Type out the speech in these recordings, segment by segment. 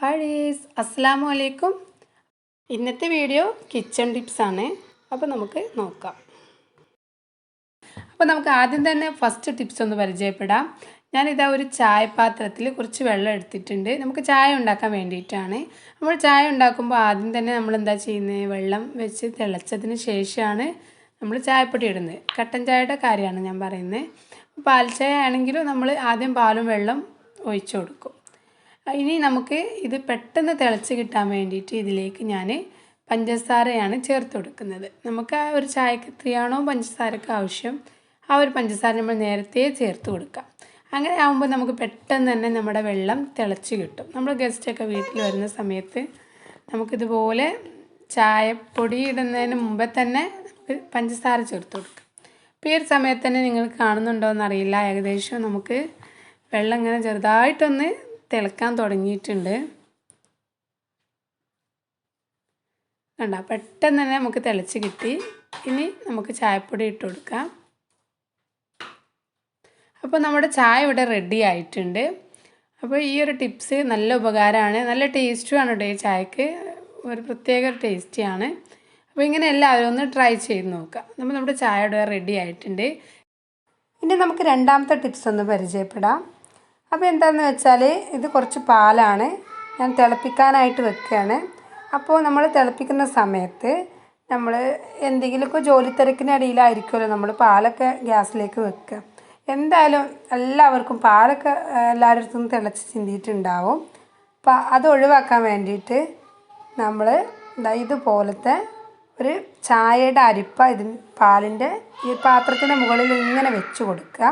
Hi അസ്സാം വലൈക്കും ഇന്നത്തെ വീഡിയോ കിച്ചൺ ആണ്. അപ്പോൾ നമുക്ക് നോക്കാം. അപ്പോൾ നമുക്ക് ആദ്യം തന്നെ ഫസ്റ്റ് ടിപ്സ് ഒന്ന് പരിചയപ്പെടാം. ഞാനിതാ ഒരു ചായപാത്രത്തിൽ കുറച്ച് വെള്ളം എടുത്തിട്ടുണ്ട്. നമുക്ക് ചായ ഉണ്ടാക്കാൻ വേണ്ടിയിട്ടാണ്. നമ്മൾ ചായ ഉണ്ടാക്കുമ്പോൾ ആദ്യം തന്നെ നമ്മൾ എന്താ ചെയ്യുന്നത് വെള്ളം വെച്ച് തിളച്ചതിന് ശേഷമാണ് നമ്മൾ ചായപ്പൊടി ഇടുന്നത്. കട്ടൻ ചായയുടെ കാര്യമാണ് ഞാൻ പറയുന്നത്. പാൽ ചായ ആണെങ്കിലും നമ്മൾ ആദ്യം പാലും വെള്ളം ഒഴിച്ചു കൊടുക്കും. ഇനി നമുക്ക് ഇത് പെട്ടെന്ന് തിളച്ച് കിട്ടാൻ വേണ്ടിയിട്ട് ഇതിലേക്ക് ഞാൻ പഞ്ചസാരയാണ് ചേർത്ത് കൊടുക്കുന്നത്. നമുക്ക് ആ ഒരു ചായക്ക് എത്രയാണോ പഞ്ചസാരക്ക് ആവശ്യം ആ ഒരു പഞ്ചസാര നമ്മൾ നേരത്തെ ചേർത്ത് കൊടുക്കാം. അങ്ങനെ ആകുമ്പോൾ നമുക്ക് പെട്ടെന്ന് തന്നെ നമ്മുടെ വെള്ളം തിളച്ച് കിട്ടും. നമ്മൾ ഗസ്റ്റൊക്കെ വീട്ടിൽ വരുന്ന സമയത്ത് നമുക്കിതുപോലെ ചായപ്പൊടി ഇടുന്നതിന് മുമ്പേ തന്നെ നമുക്ക് പഞ്ചസാര ചേർത്ത് കൊടുക്കാം. അപ്പോൾ ഈ ഒരു സമയത്ത് തന്നെ നിങ്ങൾ കാണുന്നുണ്ടോ എന്നറിയില്ല ഏകദേശം നമുക്ക് വെള്ളം ഇങ്ങനെ ചെറുതായിട്ടൊന്ന് തിളക്കാൻ തുടങ്ങിയിട്ടുണ്ട്. കണ്ട പെട്ടെന്ന് തന്നെ നമുക്ക് തിളച്ച് കിട്ടി. ഇനി നമുക്ക് ചായപ്പൊടി ഇട്ട് കൊടുക്കാം. അപ്പോൾ നമ്മുടെ ചായ ഇവിടെ റെഡി ആയിട്ടുണ്ട്. അപ്പോൾ ഈ ഒരു ടിപ്സ് നല്ല ഉപകാരമാണ്. നല്ല ടേസ്റ്റുമാണ് കേട്ടോ ഈ ചായക്ക്. ഒരു പ്രത്യേക ടേസ്റ്റിയാണ് അപ്പോൾ ഇങ്ങനെ എല്ലാവരും ഒന്ന് ട്രൈ ചെയ്ത് നോക്കാം. നമ്മൾ നമ്മുടെ ചായ ഇവിടെ റെഡി ആയിട്ടുണ്ട്. ഇനി നമുക്ക് രണ്ടാമത്തെ ടിപ്സ് ഒന്ന് പരിചയപ്പെടാം. അപ്പോൾ എന്താണെന്ന് വെച്ചാൽ ഇത് കുറച്ച് പാലാണ്. ഞാൻ തിളപ്പിക്കാനായിട്ട് വെക്കുകയാണ്. അപ്പോൾ നമ്മൾ തിളപ്പിക്കുന്ന സമയത്ത് നമ്മൾ എന്തെങ്കിലുമൊക്കെ ജോലി തിരക്കിനിടയിലായിരിക്കുമല്ലോ നമ്മൾ പാലൊക്കെ ഗ്യാസിലേക്ക് വെക്കുക. എന്തായാലും എല്ലാവർക്കും പാലൊക്കെ എല്ലാവരുടെ അടുത്തും തിളച്ച് ചിന്തിയിട്ടുണ്ടാവും. അപ്പോൾ അത് ഒഴിവാക്കാൻ വേണ്ടിയിട്ട് നമ്മൾ ഇതുപോലത്തെ ഒരു ചായയുടെ അരിപ്പ ഇതിന് പാലിന്റെ ഈ പാത്രത്തിന്റെ മുകളിൽ ഇങ്ങനെ വെച്ച് കൊടുക്കുക.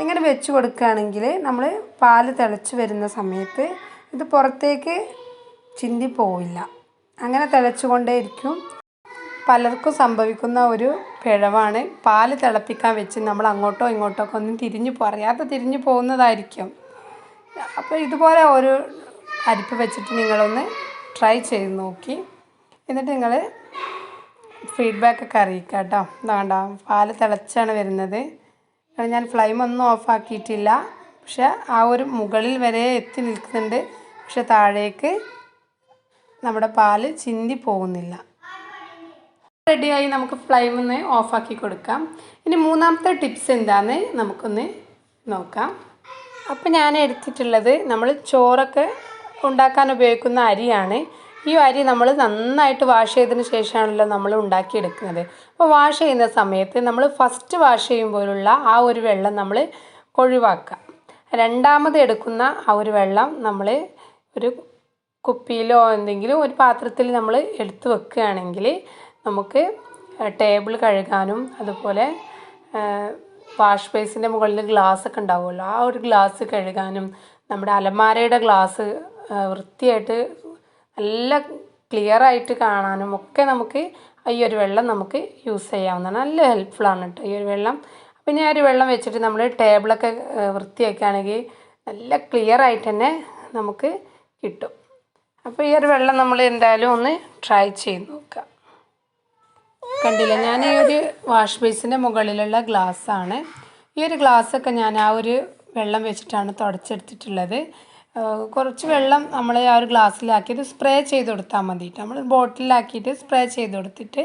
ഇങ്ങനെ വെച്ച് കൊടുക്കുകയാണെങ്കിൽ നമ്മൾ പാൽ തിളച്ച് വരുന്ന സമയത്ത് ഇത് പുറത്തേക്ക് ചിന്തി പോവില്ല. അങ്ങനെ തിളച്ചുകൊണ്ടേയിരിക്കും. പലർക്കും സംഭവിക്കുന്ന ഒരു പിഴവാണ്. പാൽ തിളപ്പിക്കാൻ വെച്ച് നമ്മൾ അങ്ങോട്ടോ ഇങ്ങോട്ടോ ഒക്കെ ഒന്നും തിരിഞ്ഞു പറയാതെ തിരിഞ്ഞു പോകുന്നതായിരിക്കും. അപ്പോൾ ഇതുപോലെ ഒരു അരിപ്പ് വെച്ചിട്ട് നിങ്ങളൊന്ന് ട്രൈ ചെയ്ത് നോക്കി. എന്നിട്ട് നിങ്ങൾ ഫീഡ്ബാക്കൊക്കെ അറിയിക്കാം കേട്ടോ. എന്താ പാൽ തിളച്ചാണ് വരുന്നത്. ഞാൻ ഫ്ലെയിം ഒന്നും ഓഫാക്കിയിട്ടില്ല പക്ഷെ ആ ഒരു മുകളിൽ വരെ എത്തി നിൽക്കുന്നുണ്ട്. പക്ഷെ താഴേക്ക് നമ്മുടെ പാൽ ചിന്തി പോകുന്നില്ല. റെഡിയായി നമുക്ക് ഫ്ലെയിം ഒന്ന് ഓഫാക്കി കൊടുക്കാം. ഇനി മൂന്നാമത്തെ ടിപ്സ് എന്താണെന്ന് നമുക്കൊന്ന് നോക്കാം. അപ്പോൾ ഞാൻ എടുത്തിട്ടുള്ളത് നമ്മൾ ചോറൊക്കെ ഉണ്ടാക്കാൻ ഉപയോഗിക്കുന്ന അരിയാണ്. ഈ അരി നമ്മൾ നന്നായിട്ട് വാഷ് ചെയ്തതിന് ശേഷമാണല്ലോ നമ്മൾ ഉണ്ടാക്കിയെടുക്കുന്നത്. അപ്പോൾ വാഷ് ചെയ്യുന്ന സമയത്ത് നമ്മൾ ഫസ്റ്റ് വാഷ് ചെയ്യുമ്പോഴുള്ള ആ ഒരു വെള്ളം നമ്മൾ ഒഴിവാക്കുക. രണ്ടാമത് എടുക്കുന്ന ആ ഒരു വെള്ളം നമ്മൾ ഒരു കുപ്പിയിലോ എന്തെങ്കിലും ഒരു പാത്രത്തിൽ നമ്മൾ എടുത്തു വെക്കുകയാണെങ്കിൽ നമുക്ക് ടേബിൾ കഴുകാനും അതുപോലെ വാഷ് ബേസിന്റെ മുകളിൽ ഗ്ലാസ് ഒക്കെ ഉണ്ടാവുമല്ലോ. ആ ഒരു ഗ്ലാസ് കഴുകാനും നമ്മുടെ അലമാരയുടെ ഗ്ലാസ് വൃത്തിയായിട്ട് നല്ല ക്ലിയർ ആയിട്ട് കാണാനും ഒക്കെ നമുക്ക് ഈ ഒരു വെള്ളം നമുക്ക് യൂസ് ചെയ്യാവുന്നതാണ്. നല്ല ഹെൽപ്ഫുള്ളാണ് കേട്ടോ ഈ ഒരു വെള്ളം. പിന്നെ ആ ഒരു വെള്ളം വെച്ചിട്ട് നമ്മൾ ടേബിളൊക്കെ വൃത്തിയാക്കുകയാണെങ്കിൽ നല്ല ക്ലിയർ ആയിട്ട് തന്നെ നമുക്ക് കിട്ടും. അപ്പോൾ ഈ ഒരു വെള്ളം നമ്മൾ എന്തായാലും ഒന്ന് ട്രൈ ചെയ്ത് നോക്കാം. കണ്ടില്ല? ഞാൻ ഈ ഒരു വാഷ് ബേസിന്റെ മുകളിലുള്ള ഗ്ലാസ്സാണ് ഈ ഒരു ഗ്ലാസ്സൊക്കെ ഞാൻ ആ ഒരു വെള്ളം വെച്ചിട്ടാണ് തുടച്ചെടുത്തിട്ടുള്ളത്. കുറച്ച് വെള്ളം നമ്മൾ ആ ഒരു ഗ്ലാസ്സിലാക്കിയിട്ട് സ്പ്രേ ചെയ്ത് കൊടുത്താൽ മതി നമ്മൾ ബോട്ടിലാക്കിയിട്ട് സ്പ്രേ ചെയ്ത് കൊടുത്തിട്ട്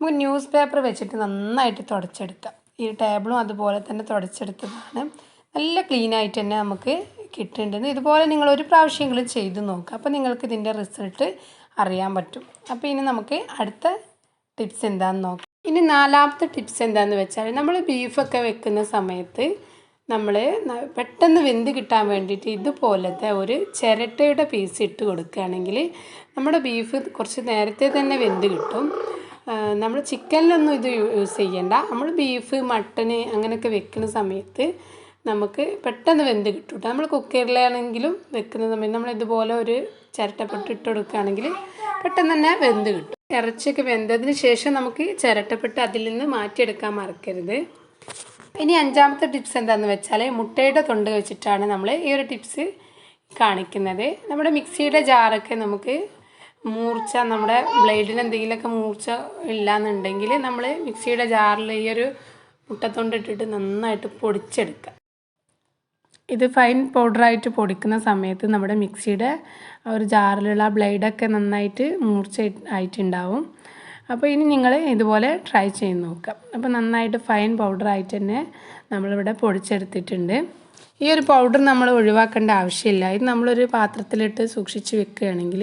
നമുക്ക് ന്യൂസ് പേപ്പർ വെച്ചിട്ട് നന്നായിട്ട് തുടച്ചെടുക്കാം. ഈ ടേബിളും അതുപോലെ തന്നെ തുടച്ചെടുത്തതാണ്. നല്ല ക്ലീൻ ആയിട്ട് തന്നെ നമുക്ക് കിട്ടുന്നുണ്ടെന്ന് ഇതുപോലെ നിങ്ങൾ ഒരു പ്രാവശ്യമെങ്കിലും ചെയ്ത് നോക്കുക അപ്പോൾ നിങ്ങൾക്ക് ഇതിന്റെ റിസൾട്ട് അറിയാൻ പറ്റും. അപ്പോൾ ഇനി നമുക്ക് അടുത്ത ടിപ്സ് എന്താണെന്ന് നോക്കാം. ഇനി നാലാമത്തെ ടിപ്സ് എന്താണെന്ന് വെച്ചാൽ നമ്മൾ ബീഫൊക്കെ വെക്കുന്ന സമയത്ത് നമ്മൾ പെട്ടെന്ന് വെന്ത് കിട്ടാൻ വേണ്ടിയിട്ട് ഇതുപോലത്തെ ഒരു ചിരട്ടയുടെ പീസ് ഇട്ട് കൊടുക്കുകയാണെങ്കിൽ നമ്മുടെ ബീഫ് കുറച്ച് നേരത്തെ തന്നെ വെന്ത് കിട്ടും. നമ്മൾ ചിക്കനിലൊന്നും ഇത് യൂസ് ചെയ്യണ്ട. നമ്മൾ ബീഫ് മട്ടന് അങ്ങനെയൊക്കെ വെക്കുന്ന സമയത്ത് നമുക്ക് പെട്ടെന്ന് വെന്ത് കിട്ടും നമ്മൾ കുക്കറിലാണെങ്കിലും വെക്കുന്ന സമയത്ത് നമ്മൾ ഇതുപോലെ ഒരു ചിരട്ടപ്പെട്ട് ഇട്ട് കൊടുക്കുകയാണെങ്കിൽ പെട്ടെന്ന് തന്നെ വെന്ത് കിട്ടും. ഇറച്ചിയൊക്കെ വെന്തതിന് ശേഷം നമുക്ക് ചിരട്ടപ്പെട്ട് അതിൽ നിന്ന് മാറ്റിയെടുക്കാൻ മറക്കരുത്. ഇനി അഞ്ചാമത്തെ ടിപ്സ് എന്താണെന്ന് വെച്ചാൽ മുട്ടയുടെ തൊണ്ട് വെച്ചിട്ടാണ് നമ്മൾ ഈ ഒരു ടിപ്സ് കാണിക്കുന്നത്. നമ്മുടെ മിക്സിയുടെ ജാറൊക്കെ നമുക്ക് മൂർച്ച നമ്മുടെ ബ്ലേഡിന് എന്തെങ്കിലുമൊക്കെ മൂർച്ച ഇല്ലയെന്നുണ്ടെങ്കിൽ നമ്മൾ മിക്സിയുടെ ജാറിൽ ഈ ഒരു മുട്ടത്തൊണ്ട് ഇട്ടിട്ട് നന്നായിട്ട് പൊടിച്ചെടുക്കുക. ഇത് ഫൈൻ പൗഡറായിട്ട് പൊടിക്കുന്ന സമയത്ത് നമ്മുടെ മിക്സിയുടെ ഒരു ജാറിലുള്ള ബ്ലേഡൊക്കെ നന്നായിട്ട് മൂർച്ച ആയിട്ടുണ്ടാവും. അപ്പോൾ ഇനി നിങ്ങൾ ഇതുപോലെ ട്രൈ ചെയ്ത് നോക്കാം. അപ്പോൾ നന്നായിട്ട് ഫൈൻ പൗഡറായിട്ട് തന്നെ നമ്മളിവിടെ പൊടിച്ചെടുത്തിട്ടുണ്ട്. ഈ ഒരു പൗഡർ നമ്മൾ ഒഴിവാക്കേണ്ട ആവശ്യമില്ല. ഇത് നമ്മളൊരു പാത്രത്തിലിട്ട് സൂക്ഷിച്ച് വെക്കുകയാണെങ്കിൽ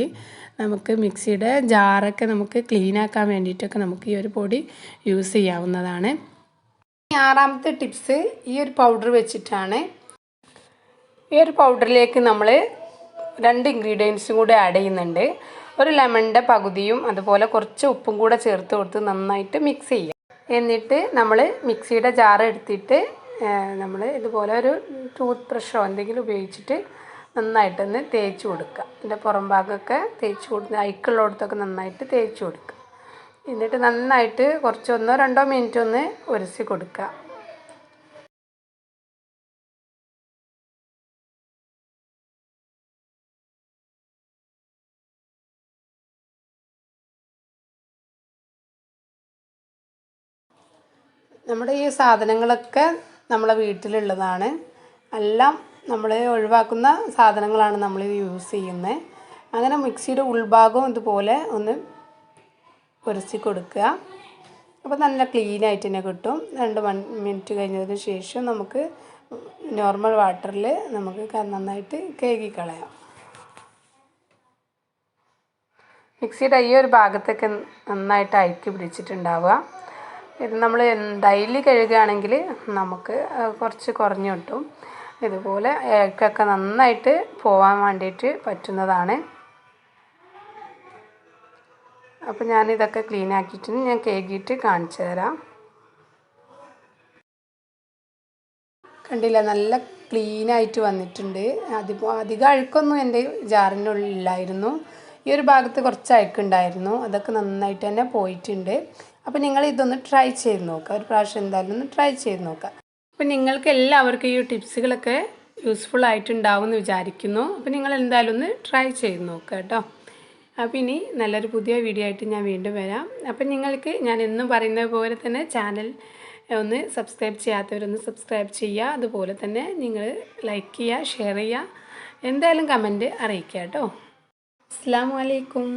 നമുക്ക് മിക്സിയുടെ ജാറൊക്കെ നമുക്ക് ക്ലീൻ ആക്കാൻ വേണ്ടിയിട്ടൊക്കെ നമുക്ക് ഈ ഒരു പൊടി യൂസ് ചെയ്യാവുന്നതാണ്. ആറാമത്തെ ടിപ്സ് ഈ ഒരു പൗഡർ വെച്ചിട്ടാണ്. ഈ ഒരു പൗഡറിലേക്ക് നമ്മൾ രണ്ട് ഇൻഗ്രീഡിയൻസും കൂടെ ആഡ് ചെയ്യുന്നുണ്ട്. ഒരു ലെമണിന്റെ പകുതിയും അതുപോലെ കുറച്ച് ഉപ്പും കൂടെ ചേർത്ത് കൊടുത്ത് നന്നായിട്ട് മിക്സ് ചെയ്യുക എന്നിട്ട് നമ്മൾ മിക്സിയുടെ ജാർ എടുത്തിട്ട് നമ്മൾ ഇതുപോലെ ഒരു ടൂത്ത് ബ്രഷോ എന്തെങ്കിലും ഉപയോഗിച്ചിട്ട് നന്നായിട്ടൊന്ന് തേച്ച് കൊടുക്കുക. അതിന്റെ പുറം ഭാഗമൊക്കെ തേച്ച് കൊടുത്ത് അയക്കുള്ളിടത്തൊക്കെ നന്നായിട്ട് തേച്ച് കൊടുക്കുക. എന്നിട്ട് നന്നായിട്ട് കുറച്ച് ഒന്നോ രണ്ടോ മിനിറ്റ് ഒന്ന് ഉരസി കൊടുക്കുക. നമ്മുടെ ഈ സാധനങ്ങളൊക്കെ നമ്മളെ വീട്ടിലുള്ളതാണ്. എല്ലാം നമ്മൾ ഒഴിവാക്കുന്ന സാധനങ്ങളാണ് നമ്മൾ യൂസ് ചെയ്യുന്നത് അങ്ങനെ മിക്സിയുടെ ഉൾഭാഗവും ഇതുപോലെ ഒന്ന് ഉരസി കൊടുക്കുക. അപ്പോൾ നല്ല ക്ലീൻ ആയിട്ട് തന്നെ കിട്ടും. രണ്ട് വൺ മിനിറ്റ് കഴിഞ്ഞതിന് ശേഷം നമുക്ക് നോർമൽ വാട്ടറിൽ നമുക്ക് നന്നായിട്ട് കേകി കളയാം. മിക്സിയുടെ ഈ ഒരു ഭാഗത്തൊക്കെ നന്നായിട്ട് അഴുക്കി പിടിച്ചിട്ടുണ്ടാവുക. ഇത് നമ്മൾ ഡെയിലി കഴുകുകയാണെങ്കിൽ നമുക്ക് കുറച്ച് കുറഞ്ഞു കിട്ടും. ഇതുപോലെ ഏക്കൊക്കെ നന്നായിട്ട് പോവാൻ വേണ്ടിയിട്ട് പറ്റുന്നതാണ്. അപ്പോൾ ഞാനിതൊക്കെ ക്ലീൻ ആക്കിയിട്ട് ഞാൻ കേകിയിട്ട് കാണിച്ചു തരാം. കണ്ടില്ല നല്ല ക്ലീനായിട്ട് വന്നിട്ടുണ്ട്. അതിപ്പോൾ അധികം അഴുക്കൊന്നും എന്റെ ജാറിനുള്ളിലായിരുന്നു ഈ ഒരു ഭാഗത്ത് കുറച്ച് അഴുക്കുണ്ടായിരുന്നു. അതൊക്കെ നന്നായിട്ട് തന്നെ പോയിട്ടുണ്ട്. അപ്പോൾ നിങ്ങൾ ഇതൊന്ന് ട്രൈ ചെയ്ത് നോക്കുക ഒരു പ്രാവശ്യം എന്തായാലും ഒന്ന് ട്രൈ ചെയ്ത് നോക്കുക അപ്പോൾ നിങ്ങൾക്ക് എല്ലാവർക്കും ഈ ടിപ്സുകളൊക്കെ യൂസ്ഫുൾ ആയിട്ടുണ്ടാവും എന്ന് വിചാരിക്കുന്നു. അപ്പോൾ നിങ്ങൾ എന്തായാലും ഒന്ന് ട്രൈ ചെയ്ത് നോക്കുക കേട്ടോ. അപ്പോൾ ഇനി നല്ലൊരു പുതിയ വീഡിയോ ആയിട്ട് ഞാൻ വീണ്ടും വരാം. അപ്പം നിങ്ങൾക്ക് ഞാൻ എന്നും പറയുന്നത് പോലെ തന്നെ ചാനൽ ഒന്ന് സബ്സ്ക്രൈബ് ചെയ്യാത്തവരൊന്ന് സബ്സ്ക്രൈബ് ചെയ്യുക. അതുപോലെ തന്നെ നിങ്ങൾ ലൈക്ക് ചെയ്യുക ഷെയർ ചെയ്യുക. എന്തായാലും കമന്റ് അറിയിക്കുക കേട്ടോ. അസ്സാം വലൈക്കും